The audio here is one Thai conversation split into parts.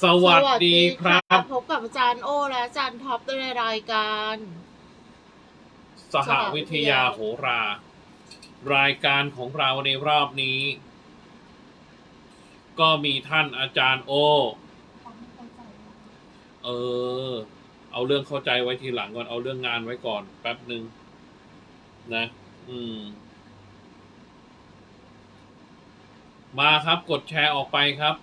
สวัสดีครับ พบกับอาจารย์โอและอาจารย์ท็อปในรายการ สหวิทยาโหรา รายการของเราในรอบนี้ ก็มีท่านอาจารย์โอ เออ เอาเรื่องเข้าใจไว้ทีหลังก่อน เอาเรื่องงานไว้ก่อนแป๊บหนึ่งนะ อืม มาครับกดแชร์ออกไปครับ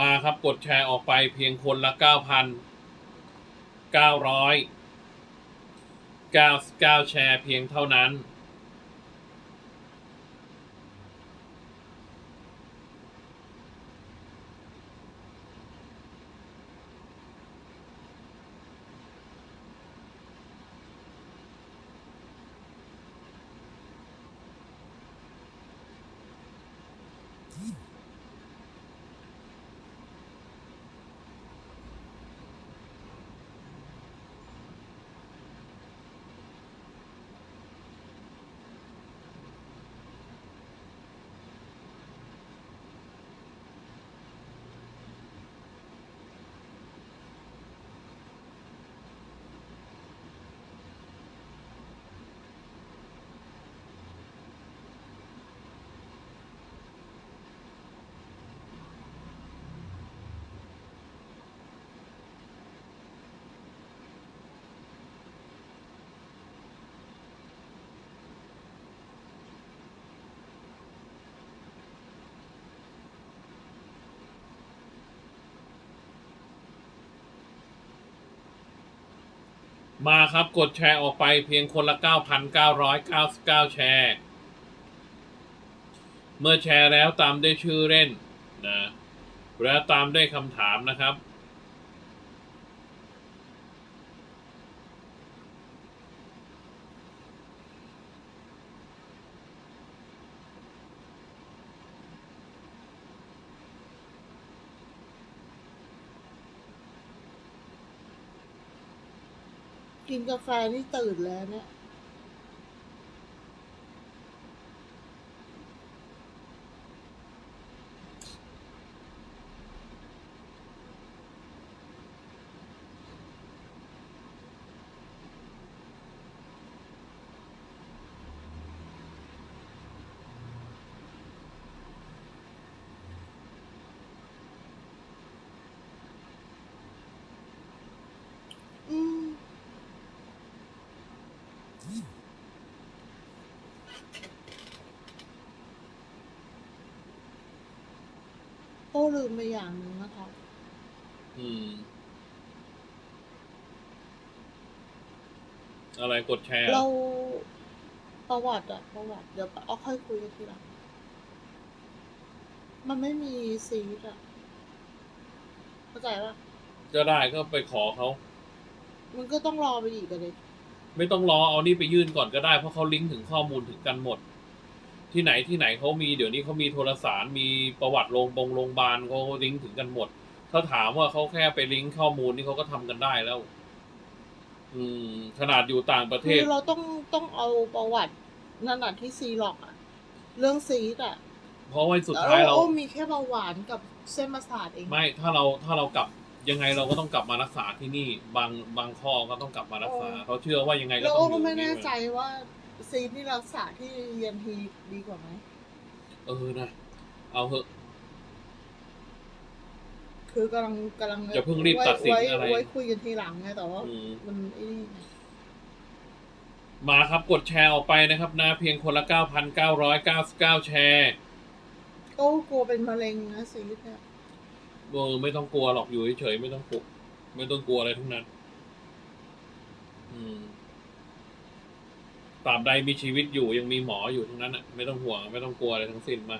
มาครับกดแชร์ออกไปเพียงคนละเก้าพันเก้าร้อยเก้าเก้าแชร์เพียงเท่านั้น มาครับกดแชร์ออกไปเพียงคนละ 9,999 แชร์ เมื่อแชร์แล้วตามด้วยชื่อเล่นนะ แล้วตามด้วยคำถามนะครับ กินกาแฟนี่ตื่นแล้วเนี่ย อืม โอ้ลืมไปอย่างหนึ่งนะคะ อืม อะไรกดแชร์เราประวัติอะประวัติเดี๋ยวเอาค่อยคุยกันทีหลังมันไม่มีซีดอะเข้าใจปะก็ได้ก็ไปขอเขา มันก็ต้องรอไปอีกอะเลย ไม่ต้องรอเอานี่ไปยื่นก่อนก็ได้เพราะเขาลิงก์ถึงข้อมูลถึงกันหมด ที่ไหนที่ไหนเขามีเดี๋ยวนี้เขามีโทรสารมีประวัติโรงบงโรงพยาบาลเขาลิงก์ถึงกันหมด ถ้าถามว่าเขาแค่ไปลิงก์ข้อมูลนี่เขาก็ทำกันได้แล้ว อืม ขนาดอยู่ต่างประเทคืศอเราต้องต้องเอาประวัตินั่นน่ะที่ซีล็อกอะเรื่องซีดอะเพราะว่าสุดแล้วท้ายเราโอ้มีแค่เบาหวานกับเส้นประสาทเอง ไม่ ถ้าเราถ้าเรากลับยังไงเราก็ต้องกลับมารักษาที่นี่ บางบางข้อก็ต้องกลับมารักษาเขาเชื่อว่ายังไงก็แล้วต้อโอ้งอก็ยู่ไม่ที่แน่นี่ใจว่า ซีดที่รักษาที่เย็นทีดีกว่าไหม เออนะ เอาเถอะ คือกำลังกำลังอย่าเพิ่งรีบตัดสินไว้อะไร ไว้คุยกันทีหลังไงแต่ว่าอืมมันไอ้นี่ไงมาครับกดแชร์ออกไปนะครับนะเพียงคนละ 9,999 แชร์โอ้กลัวเป็นมะเร็งนะซีดเนี่ยเออไม่ต้องกลัวหรอกอยู่เฉยๆไม่ต้องกลัวไม่ต้องกลัวอะไรทั้งนั้น อืม ตราบใดมีชีวิตอยู่ยังมีหมออยู่ทั้งนั้นอะไม่ต้องห่วงไม่ต้องกลัวอะไรทั้งสิ้นมา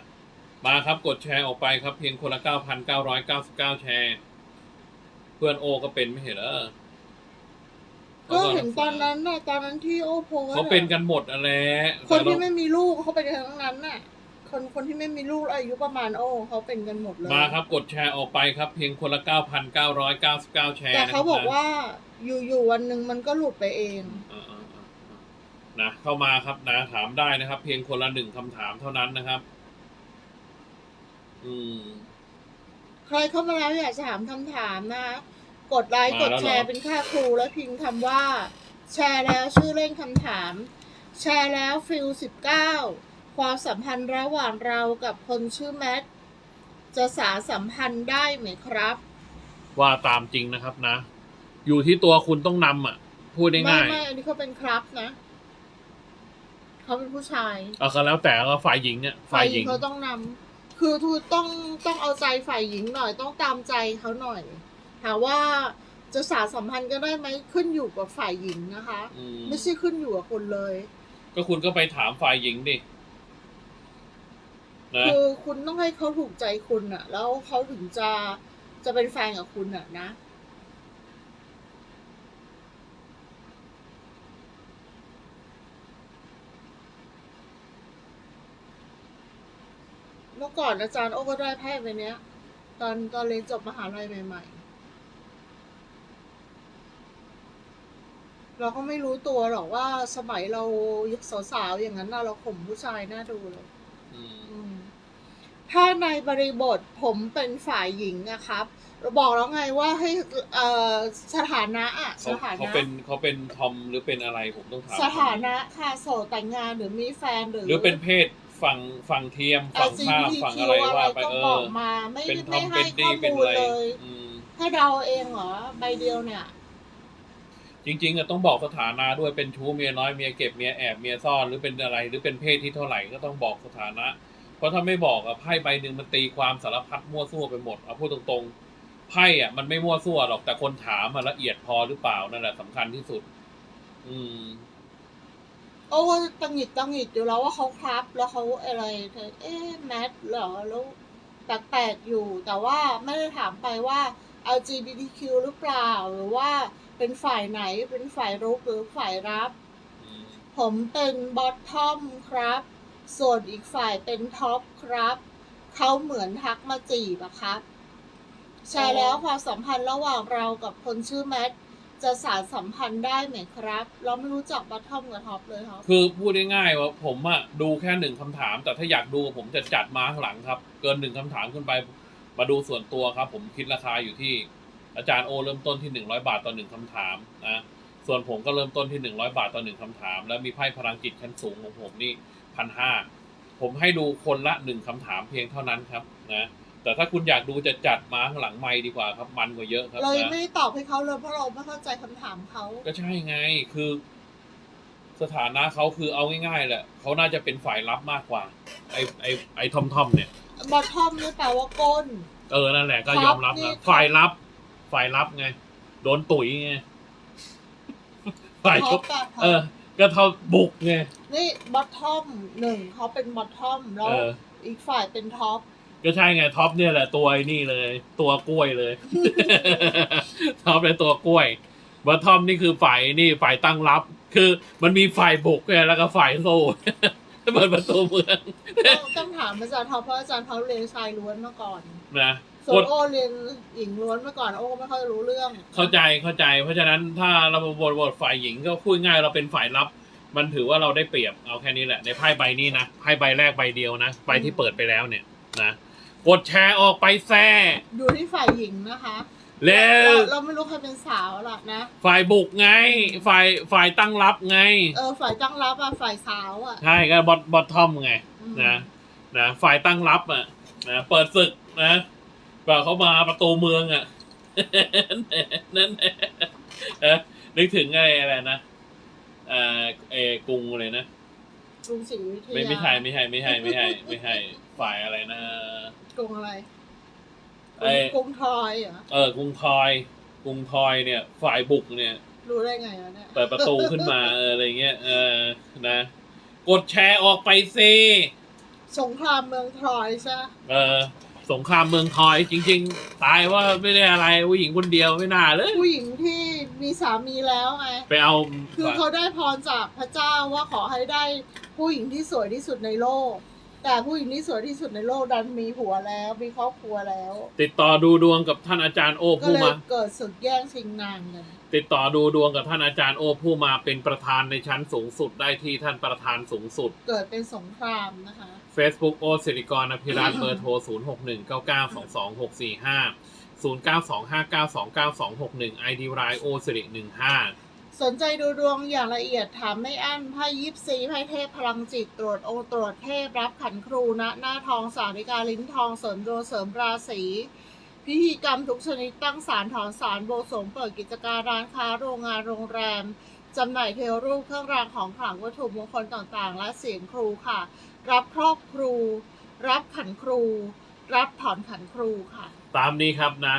มาครับกดแชร์ออกไปครับ เพียงคนละ9,999แชร์ เพื่อนโอก็เป็นไม่เห็นเหรอก็เห็นตอนนั้นน่ะตอนนั้นที่โอ้โพสต์เขาเป็นกันหมดอะไรคนที่ไม่มีลูกเขาเป็นกันทั้งนั้นน่ะ คนคนที่ไม่มีลูกอายุประมาณโอ้เขาเป็นกันหมดเลยมาครับกดแชร์ออกไปครับ เพียงคนละ9,999แชร์แต่นะคเขารับบอกนะว่าอยู่ๆวันหนึ่งมันก็หลุดไปเองอ่าอ่าอ่าอ่า นะเข้ามาครับนะถามได้นะครับ เพียงคนละหนึ่งคำถามเท่านั้นนะครับ อืม ใครเข้ามาแล้วอยากจะถามคำถามนะ กดไลค์มากดแล้วเหรอ แชร์เป็นค่าครูแล้วพิมพ์คำว่า แชร์แล้วชื่อเล่นคำถาม แชร์แล้วฟิลสิบเก้าความสัมพันธ์ระหว่างเรากับคนชื่อแมทจะสารสัมพันธ์ได้ไหมครับ ว่าตามจริงนะครับนะ อยู่ที่ตัวคุณต้องนำอะ พูดไม่ง่ายไม่อันนี้เขาเป็นครับนะ เขาเป็นผู้ชายๆเอาก็แล้วแต่ก็ฝ่ายหญิงเนี่ยฝ่ายหญิงเขาต้องนำคือทูต้องต้องเอาใจฝ่ายหญิงหน่อยต้องตามใจเขาหน่อยถามว่าจะสารสัมพันธ์กันได้ไหมขึ้นอยู่กับฝ่ายหญิงนะคะ อืมไม่ใช่ขึ้นอยู่กับคนเลย ก็คุณก็ไปถามฝ่ายหญิงดินะคือคุณต้องให้เขาถูกใจคุณอะแล้วเขาถึงจะจะเป็นแฟนกับคุณอะนะ เมื่อก่อนอาจารย์โอ้ก็ได้ไพ่ใบเนี้ย ตอนตอนเรียนจบมหาลัยใหม่ๆ เราก็ไม่รู้ตัวหรอกว่าสมัยเรายุคสาวๆอย่างนั้นน่ะเราข่มผู้ชายน่าดูเลยอืมอืมถ้าในบริบทผมเป็นฝ่ายหญิงนะครับเราบอกแล้วไงว่าให้เอ่อสถานะอะสเขาถาเขานะเป็นเขาเป็นทอมหรือเป็นอะไรผมต้องถามสถานะค่ะโสดแต่งงานหรือมีแฟนหรือ หรือเป็นเพศ ฝั่งฝั่งเทียมฝั่งข้าม LGBTQ ฝั่งอะไรว่าไปก็เอบอกอมาไม่เป็นทอไม่มให้เป็นข้ดีอเป็นมูลอะไรเลยอืมให้เดาเองเหรอใบเดียวเนี่ย จริงๆอะต้องบอกสถานะด้วยเป็นชู้เมียน้อยเมียเก็บเมียแอบเมียซ่อนหรือเป็นอะไร หรือเป็นเพศที่เท่าไหร่ก็ต้องบอกสถานะ เพราะถ้าไม่บอกอะไพ่ใบหนึ่งมันตีความสารพัดมั่วซั่วไปหมดเอาพูดตรงๆไพ่อะมันไม่มั่วซั่วหรอกแต่คนถามมันละเอียดพอหรือเปล่านั่นแหละสำคัญที่สุด อืม โอ้ว่าตังหิดตังหิดอยู่แล้วว่าเขาครับ แล้วเขาอะไรเอ๊ะแมทเหรอแล้วแปลกๆอยู่ แต่ว่าไม่ได้ถามไปว่า LGBTQ หรือเปล่าหรือว่าเป็นฝ่ายไหนเป็นฝ่ายรุกหรือฝ่ายรับ ผมเป็นบอททอมครับ ส่วนอีกฝ่ายเป็นท็อปครับ เขาเหมือนทักมาจีบอะครับ ใช่แล้วความสัมพันธ์ระหว่างเรากับคนชื่อแมท จะสารสัมพันธ์ได้ไหมครับ เราไม่รู้จักบอททอมกับท็อปเลยครับคือพูดง่ายๆว่าผมอะดูแค่หนึ่งคำถาม แต่ถ้าอยากดูผมจะจัดมาข้างหลังครับ เกินหนึ่งคำถามขึ้นไปมาดูส่วนตัวครับ ผมคิดราคาอยู่ที่ อาจารย์โอเริ่มต้นที่หนึ่งร้อยบาทต่อหนึ่งคำถามนะส่วนผมก็เริ่มต้นที่หนึ่งร้อยบาทต่อหนึ่งคำถาม แล้วมีไพ่พลังจิตชั้นสูงของผมนี่พันห้าผมให้ดูคนละหนึ่งคำถามเพียงเท่านั้นครับนะ แต่ถ้าคุณอยากดูจะจัดมาข้างหลังไม่ดีกว่าครับมันกว่าเยอะครับเรายังนะไม่ได้ตอบให้เขาเลยเพราะเราไม่เข้าใจคำถามเขาก็ใช่ไงคือ สถานะเขาคือเอาง่ายๆแหละเขาน่าจะเป็นฝ่ายรับมากกว่า ไอ้ไอ้ไอ้ทอมทอมเนี่ย บอททอมนี่แปลว่าก้น เออนั่นแหละก็ครับยอมรับนี่ นะฝ่ายรับ ฝ่ายรับไง โดนตุ๋ยไงฝ่ายท็ชอปกอะท็อเออ ปก็เท่าบุกไงนี่บอททอมหนึ่งเขาเป็นบอททอมแล้วเอออีกฝ่ายเป็นท็อป ก็ใช่ไงท็อปเนี่ยแหละตัวไอ้นี่เลย ตัวกล้วยเลย ท็อปเลยตัวกล้วยบัตทอมนี่คือฝ่ายนี่ฝ่ายตั้งรับ คือมันมีฝ่ายบุกไงแล้วก็ฝ่ายโซ่เปิดประตูเมืองต้องต้องถามอาจารย์ท็อปเพราะอาจารย์เขาเรียนชายล้วนมาก่อนนะส่วนโอเรียนหญิงล้วนมาก่อนโอก็ไม่ค่อยรู้เรื่อง เข้าใจเข้าใจ เพราะฉะนั้นถ้าเราบทบทฝ่ายหญิงก็พูดง่ายเราเป็นฝ่ายรับ มันถือว่าเราได้เปรียบเอาแค่นี้แหละในไพ่ใบนี้นะไพ่ใบแรกใบเดียวนะใบที่เปิดไปแล้วเนี่ยนะ กดแชร์ออกไปแซ่ดูที่ฝ่ายหญิงนะคะแล้วเราเราไม่รู้ใครเป็นสาวหรอกนะ ฝ่ายบุกไง ฝ่ายฝ่ายตั้งรับไง เออฝ่ายตั้งรับอะฝ่ายสาวอะใช่ก็บอทบอททอมไงอืมนะนะฝ่ายตั้งรับอะนะเปิดศึกนะกว่าเขามาประตูเมืองอะนั่นแหละเอ๊ะนึกถึงไงอะไรนะเอ่อเออกรุงเลยนะ กรุงศรีอยุธยาไม่ไม่ใช่ไม่ใช่ไม่ใช่ไม่ใช่ไม่ใช่ฝ่ายอะไรนะกรุงอะไรไอ้กรุงทอยเหรอเออกรุงทอยกรุงทอยเนี่ย ฝ่ายบุกเนี่ย รู้ได้ไงอะเนี่ยเปิดประตูขึ้นมาเอออะไรเงี้ยเออนะ กดแชร์ออกไปสิสงครามเมืองทรอยใช่ไหมเออ สงครามเมืองทอยจริง ๆ ตายว่าไม่ได้อะไรผู้หญิงคนเดียวไม่น่าเลยผู้หญิงที่มีสามีแล้วไงไปเอาคือเขาได้พรจากพระเจ้าว่าขอให้ได้ผู้หญิงที่สวยที่สุดในโลก แต่ผู้หญิงที่สวยที่สุดในโลกดันมีผัวแล้วมีครอบครัวแล้ว ติดต่อดูดวงกับท่านอาจารย์โอก็ผู้เลยมา เกิดศึกแย่งชิงนางกันติดต่อดูดวงกับท่านอาจารย์โอผู้มาเป็นประธานในชั้นสูงสุดได้ที่ท่านประธานสูงสุด เกิดเป็นสงครามนะคะ Facebook โอสิริกรอภิรัตน์เบอร์โทร 0 6 1 9 9 2 2 6 4 5 0 9 2 5 9 2 9 2 6 1 ID รายโอสิริ15 สนใจดูดวงอย่างละเอียดถามไม่อั้นไพ่ยิปซีไพ่เทพพลังจิตตรวจองตรวจเทพรับขันครูณหน้าทองสาริกาลิ้นทองเสริมดวงเสริมราศีพิธีกรรมทุกชนิดตั้งศาลถอนศาลโบสงเปิดกิจการร้านค้าโรงงานโรงแรมจำหน่ายเทวรูปเครื่องรางของขลังวัตถุมงคลต่างๆ และเสียงครูค่ะ รับครอบครู รับขันครู รับถอนขันครูค่ะ ตามนี้ครับนะ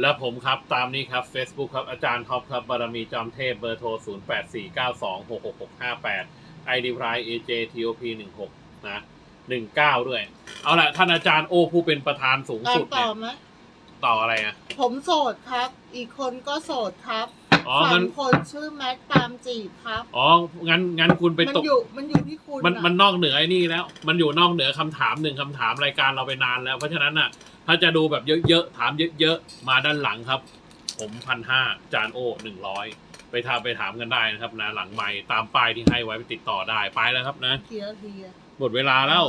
และผมครับตามนี้ครับ Facebook ครับ อาจารย์ท็อปครับบารมีจอมเทพเบอร์โทร 0 8 4 9 2 6 6 6 5 8 ID ราย AJ TOP 16 นะ19 ด้วย เอาละท่านอาจารย์โอผู้เป็นประธานสูงตาสุมดต่เนี่อยไหมต่ออะไรอะ ผมโสดครับ อีกคนก็โสดครับ อ๋อสางั้นมคนชื่อแม็กตามจีบครับ อ๋อ งั้น งั้นคุณไปมันตก อยู่มันอยู่ที่คุณมัน อะมันนอกเหนือไอ้นี่แล้ว มันอยู่นอกเหนือคำถามหนึ่งคำถามรายการเราไปนานแล้ว เพราะฉะนั้นน่ะ ถ้าจะดูแบบเยอะๆ ถามเยอะๆ มาด้านหลังครับ ผมพันห้าจานโอหนึ่งร้อยไปทาไปถามกันได้นะครับนะ หลังไม้ตามป้ายที่ให้ไว้ไปติดต่อได้ ไปแล้วครับนะเทียร์เทียร์ หมดเวลาแล้ว